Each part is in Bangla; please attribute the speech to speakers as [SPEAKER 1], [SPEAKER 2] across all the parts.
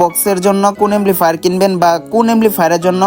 [SPEAKER 1] বক্সের জন্য কোন এমপ্লিফায়ার কিনবেন বা কোন এমপ্লিফায়ারের জন্য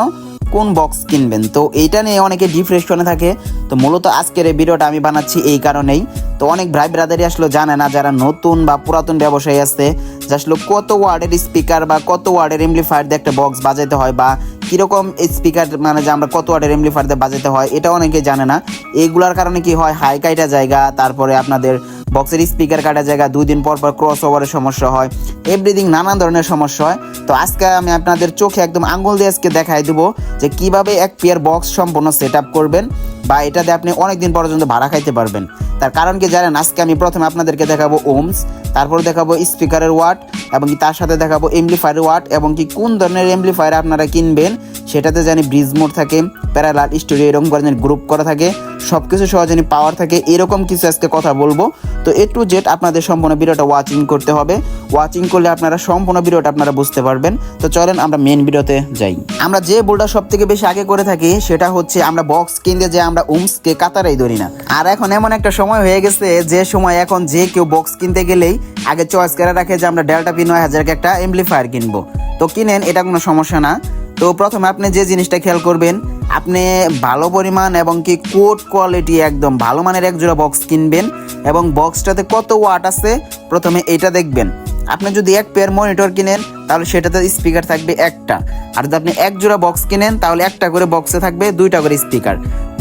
[SPEAKER 1] কোন বক্স কিনবেন? তো এইটা নিয়ে অনেকে ডিপ্রেশনে থাকে। তো মূলত আজকের এই ভিডিওটা আমি বানাচ্ছি এই কারণেই। তো অনেক ভাই ব্রাদারই আসলে, জানে না, যারা নতুন বা পুরাতন ব্যবসায়ী আছে, যে আসলে কত ওয়ার্ডের স্পিকার বা কত ওয়ার্ডের এমপ্লিফায়ার দিয়ে একটা বক্স বাজাইতে হয় বা কীরকম স্পিকার মানে যে আমরা কত ওয়ার্ডের এমপ্লিফায়ার দিয়ে বাজাতে হয়, এটা অনেকে জানে না। এইগুলার কারণে কি হয়, হাই কাইটা জায়গা, তারপরে আপনাদের বক্সের স্পিকার কাটা জায়গা দুই দিন পর পর ক্রস ওভারের সমস্যা হয় এভরিথিং নানান ধরনের সমস্যা হয়। তো আজকে আমি আপনাদের চোখে একদম আঙ্গুল দিয়ে আজকে দেখাই দেবো যে কীভাবে এক পেয়ার বক্স সম্পূর্ণ সেট করবেন বা এটাতে আপনি অনেক দিন পর্যন্ত ভাড়া খাইতে পারবেন। তার কারণ কি জানেন, আজকে আমি প্রথমে আপনাদেরকে দেখাবো ওমস তারপর দেখাবো স্পিকারের ওয়াট এবং তার সাথে দেখাবো এমপ্লিফায়ার ওয়াট এবং কি কোন ধরনের এমপ্লিফায়ার আপনারা কিনবেন সেটাতে জানি ব্রিজ মোড থাকে প্যারালাল স্টোরিও এরকম করে জানি গ্রুপ করা থাকে সব কিছু সহ জানি পাওয়ার থাকে, এরকম কিছু আজকে কথা বলব। তো এ টু জেড আপনাদের সম্পূর্ণ ভিডিওটা ওয়াচিং করতে হবে। ওয়াচিং করলে আপনারা সম্পূর্ণ ভিডিওটা আপনারা বুঝতে পারবেন। তো চলেন আমরা মেন ভিডিওতে যাই। আমরা যে ভুলটা সব থেকে বেশি আগে করে থাকি, সেটা হচ্ছে আমরা বক্স কিনতে যে আমরা উমসকে কাতারাই ধরি না। আর এখন এমন একটা সময় হয়ে গেছে, যে সময় এখন যে কেউ বক্স কিনতে গেলেই আগে চয়েস করে রাখে যে আমরা ডেল্টা পি নয় হাজারকে একটা এমপ্লিফায়ার কিনবো। তো কিনেন, এটা কোনো সমস্যা না। তো প্রথমে আপনি যে জিনিসটা খেয়াল করবেন, আপনি ভালো পরিমাণ এবং কি কোড কোয়ালিটি একদম ভালো মানের এক জোড়া বক্স কিনবেন এবং বক্সটাতে কত ওয়াট আছে প্রথমে এটা দেখবেন। আপনি যদি এক পেয়ার মনিটর কিনেন, তাহলে সেটাতে স্পিকার থাকবে একটা। আর যদি আপনি এক জোড়া বক্স কিনেন, তাহলে একটা করে বক্সে থাকবে দুইটা করে স্পিকার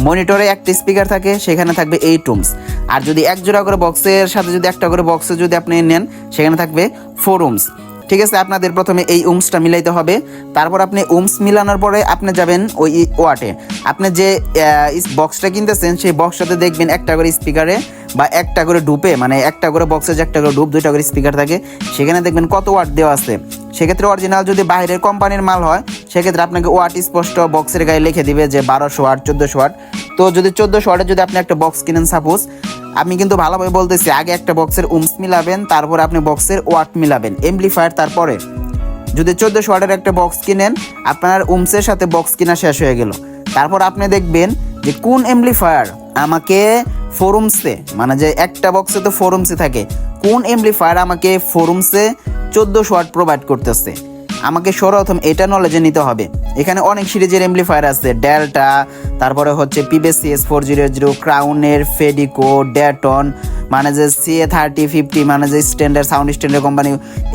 [SPEAKER 1] মনিটরে একটা স্পিকার থাকে, সেখানে থাকবে এইট রুমস আর যদি এক জোড়া করে বক্সের সাথে যদি একটা করে বক্সে যদি আপনি নেন, সেখানে থাকবে ফোর রুমস ঠিক আছে, আপনাদের প্রথমে এই উমসটা মিলাইতে হবে। তারপর আপনি উমস মিলানোর পরে আপনি যাবেন ওই ওয়াটে। আপনি যে বক্সটা কিনতেছেন, সেই বক্সটাতে দেখবেন একটা করে স্পিকারে বা একটা করে ডুপে মানে একটা করে বক্সে যে একটা করে ডুপ, দুইটা করে স্পিকার থাকে, সেখানে দেখবেন কত ওয়াট দেওয়া আছে। সেক্ষেত্রে অরিজিনাল যদি বাইরের কোম্পানির মাল হয়, সেক্ষেত্রে আপনাকে ওয়াট স্পষ্ট বক্সের গায়ে লিখে দিবে যে বারোশো ওয়াট, চোদ্দোশো ওয়াট। তো যদি চোদ্দোশো ওয়াটের যদি আপনি একটা বক্স কিনেন সাপোজ আমি কিন্তু ভালোভাবে বলতেছি, আগে একটা বক্সের উমস মিলাবেন, তারপর আপনি বক্সের ওয়াট মিলাবেন এমপ্লিফায়ার তারপরে। যদি চোদ্দোশো ওয়াটের একটা বক্স কিনেন, আপনার উমসের সাথে বক্স কিনা শেষ হয়ে গেল। তারপর আপনি দেখবেন যে কোন এমপ্লিফায়ার আমাকে ফোরুমসে মানে যে একটা বক্সে তো ফোরুমসে থাকে, কোন এমপ্লিফায়ার আমাকে ফোরুমসে চোদ্দোশো ওয়াট প্রোভাইড করতেছে? আমাকে সর্বপ্রথম এটা নলেজে নিতে হবে। এখানে অনেক সিরিজের এমপ্লিফায়ার আছে ডেল্টা তারপরে হচ্ছে পিবিসিএস ফোর জিরো জিরো ক্রাউনের ফেডিকো ডেটন মানে যে সি এ থার্টি ফিফটি মানে যে standard sound standard company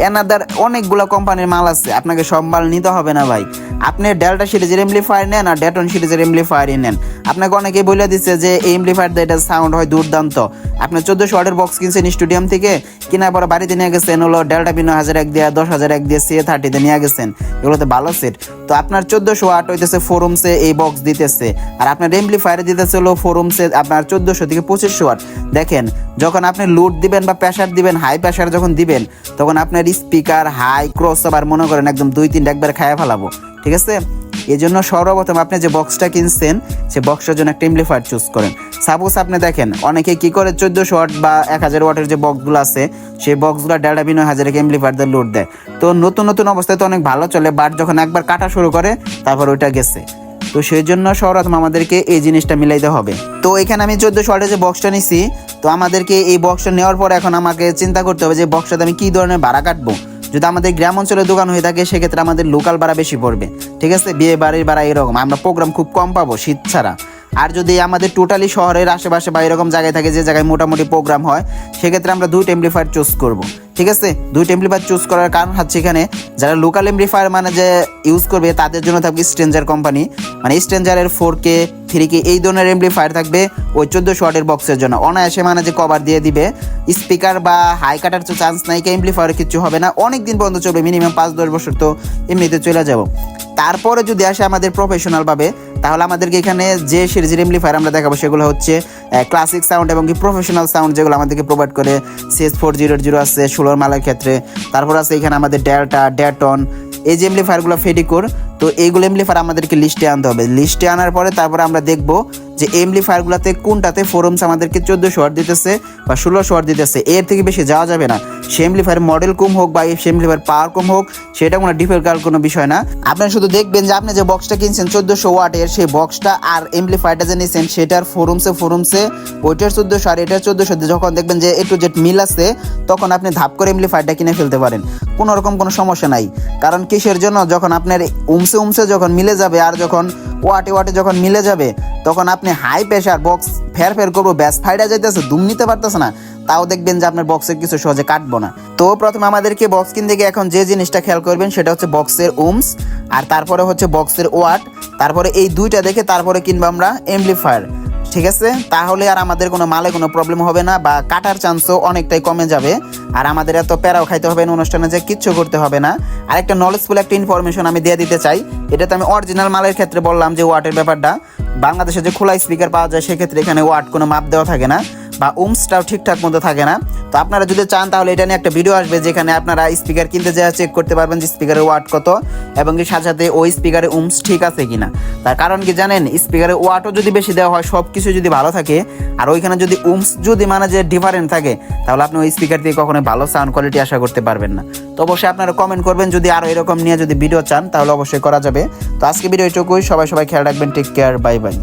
[SPEAKER 1] another অনেকগুলো কোম্পানির মাল আছে, আপনাকে সব মাল নিতে হবে না ভাই। আপনি ডেল্টা সিরিজের এমপ্লিফায়ার নেন আর ডেটন সিরিজের এমপ্লিফায়ারই নেন। আপনাকে অনেকেই বলে দিচ্ছে যে এই এমপ্লিফায়ার দিয়ে এটা সাউন্ড হয় দুর্দান্ত। আপনি চোদ্দোশো ওয়াটের বক্স কিনছেন স্টুডিয়াম থেকে কেনার পরে বাড়িতে নিয়ে গেছেন হলো ডেল্টা পি হাজার এক দিয়ে, দশ হাজার এক দিয়ে সিএ থার্টিতে নিয়ে গেছেন। এগুলোতে ভালো সেট তো আপনার চোদ্দোশো ওয়াট হইতেছে ফোরুমসে এই বক্স দিতেছে। আর আপনার এমপ্লিফায়ারে দিতেছে হলো ফোরুমসে আপনার চোদ্দোশো থেকে পঁচিশশো ওয়াট। দেখেন, যখন আপনি লুট দিবেন বা প্রেশার দিবেন হাই প্রেশার যখন দিবেন, তখন আপনার স্পিকার হাই ক্রস আবার মনে করেন একদম দুই তিনটা একবার খায়া ফেলাবো। ঠিক আছে? এই জন্য সর্বপ্রথম আপনি যে বক্সটা কিনছেন, সে বক্সটার জন্য একটা এমপ্লিফায়ার চুজ করেন। সাপোজ আপনি দেখেন, অনেকে কি করে, চোদ্দোশো ওয়াট বা এক হাজার ওয়াটের যে বক্সগুলো আছে, সেই বক্সগুলো ডেল্টা বিনয় হাজারের এমপ্লিফায়ার দিয়ে লোড দেয়। তো নতুন নতুন অবস্থায় তো অনেক ভালো চলে বাট যখন একবার কাটা শুরু করে, তারপর ওইটা গেছে। তো সেই জন্য সর্বপ্রথম আমাদেরকে এই জিনিসটা মিলাইতে হবে। তো এখানে আমি চোদ্দোশো ওয়াটের যে বক্সটা নিছি, তো আমাদেরকে এই বক্সটা নেওয়ার পর এখন আমাকে চিন্তা করতে হবে যে বক্সটাতে আমি কী ধরনের ভাড়া কাটবো। যদি আমাদের গ্রাম অঞ্চলে দোকান হয়ে থাকে, সেক্ষেত্রে আমাদের লোকাল ভাড়া বেশি পড়বে। ঠিক আছে? বিয়ে বাড়ির ভাড়া এরকম। আমরা প্রোগ্রাম খুব কম পাবো শীত ছাড়া। আর যদি আমাদের টোটালি শহরের আশেপাশে বা এরকম জায়গায় থাকে, যে জায়গায় মোটামুটি প্রোগ্রাম হয়, সেক্ষেত্রে আমরা দুই টেম্পলিফায়ার চুজ করব। ঠিক আছে? দুই টেম্পলিফায়ার চুজ করার কারণ হচ্ছে এখানে যারা লোকাল এমপ্লিফায়ার মানে যে ইউজ করবে, তাদের জন্য থাকবে স্ট্রেঞ্জার কোম্পানি মানে স্ট্রেঞ্জারের ফোর কে থ্রি কে এই ধরনের এমপ্লিফায়ার থাকবে ওই চোদ্দোশো ওয়াটের বক্সের জন্য। অনায়াসে মানে যে কভার দিয়ে দিবে। স্পিকার বা হাই কাটার তো চান্স নাই এমপ্লিফায়ার কিছু হবে না। অনেক দিন পর্যন্ত চলবে মিনিমাম পাঁচ দশ বছর তো এমনিতে চলে যাব। তারপরে যদি আসে আমাদের প্রফেশনাল ভাবে, তাহলে আমাদেরকে এখানে যে সিরিজের এমপ্লিফায়ার আমরা দেখাবো, সেগুলো হচ্ছে ক্লাসিক সাউন্ড এবং কি প্রফেশনাল সাউন্ড যেগুলো আমাদেরকে প্রোভাইড করে সিএস ফোর জিরো জিরো আছে, ষোলোর মালার ক্ষেত্রে। তারপর আছে এখানে আমাদের ডেল্টা ডেটন এই যে এমপ্লিফায়ারগুলো ফেডিকোর তো এইগুলো এমপ্লিফায়ার আমাদেরকে লিস্টে আনতে হবে। লিস্টে আনার পরে তারপরে আমরা দেখব যে এমপ্লিফায়ারগুলোতে কোনটাতে ফোরমস আমাদেরকে চোদ্দোশো ওয়াট দিতেছে বা ষোলোশো ওয়াট দিতেছে, এর থেকে বেশি যাওয়া যাবে না। সে এমপ্লিফায়ার মডেল কম হোক বা সে এমপ্লিফায়ার পাওয়ার কম হোক, সেটা কোনো ডিফিকাল্ট কোনো বিষয় না। আপনারা শুধু দেখবেন যে আপনি যে বক্সটা কিনছেন চোদ্দোশো ওয়াটের সেই বক্সটা আর এমপ্লিফায়ারটা যে নিয়েছেন সেটার ফোরমসে ফোরমসে ওইটার চোদ্দোশো আর এটার চোদ্দোশো যখন দেখবেন যে একটু জেট মিল আছে, তখন আপনি ধাপ করে এমপ্লিফায়ারটা কিনে ফেলতে পারেন। কোনো রকম কোনো সমস্যা নাই। কারণ কিসের জন্য? যখন আপনার উমসে উমসে যখন মিলে যাবে আর যখন ওয়াটে ওয়াটে যখন মিলে যাবে, তখন আপনি হাই প্রেশার বক্স ফের ফের করব, ব্যাস ফাইডা যাইতেছে, দুম নিতে পারতেছে না। তাও দেখবেন যে আপনার বক্সের কিছু সহজে কাটবো না। তো প্রথমে আমাদেরকে বক্স কিনতে গিয়ে এখন যে জিনিসটা খেয়াল করবেন, সেটা হচ্ছে বক্সের ওমস আর তারপরে হচ্ছে বক্সের ওয়াট, তারপরে এই দুইটা দেখে তারপরে কিনবো আমরা এমপ্লিফায়ার ঠিক আছে? তাহলে আর আমাদের কোনো মালে কোনো প্রবলেম হবে না বা কাটার চান্সও অনেকটাই কমে যাবে। আর আমাদের এত প্যারাও খাইতে হবে না, অনুষ্ঠানে যে কিচ্ছু করতে হবে না। আর একটা নলেজফুল একটা ইনফরমেশন আমি দিয়ে দিতে চাই। এটা তো আমি অরিজিনাল মালের ক্ষেত্রে বললাম যে ওয়াটের ব্যাপারটা। বাংলাদেশে যে খোলা স্পিকার পাওয়া যায়, সেক্ষেত্রে এখানে ওয়াট কোনো মাপ দেওয়া থাকে না। বা উমসটাও ঠিকঠাক মতো থাকে না। তো আপনারা যদি চান, তাহলে এটা নিয়ে একটা ভিডিও আসবে যেখানে আপনারা স্পিকার কিনতে যা চেক করতে পারবেন যে স্পিকারের ওয়াট কত এবং কি সাথে সাথে ওই স্পিকারে উমস ঠিক আছে কিনা। তার কারণ কি জানেন স্পিকারের ওয়াটও যদি বেশি দেওয়া হয় সব কিছু যদি ভালো থাকে, আর ওইখানে যদি উমস যদি মানে যে ডিফারেন্ট থাকে, তাহলে আপনি ওই স্পিকার দিয়ে কখনোই ভালো সাউন্ড কোয়ালিটি আশা করতে পারবেন না। তো অবশ্যই আপনারা কমেন্ট করবেন, যদি আরও এরকম নিয়ে যদি ভিডিও চান, তাহলে অবশ্যই করা যাবে। তো আজকে ভিডিও এটুকুই, সবাই সবাই খেয়াল রাখবেন টেক কেয়ার বাই বাই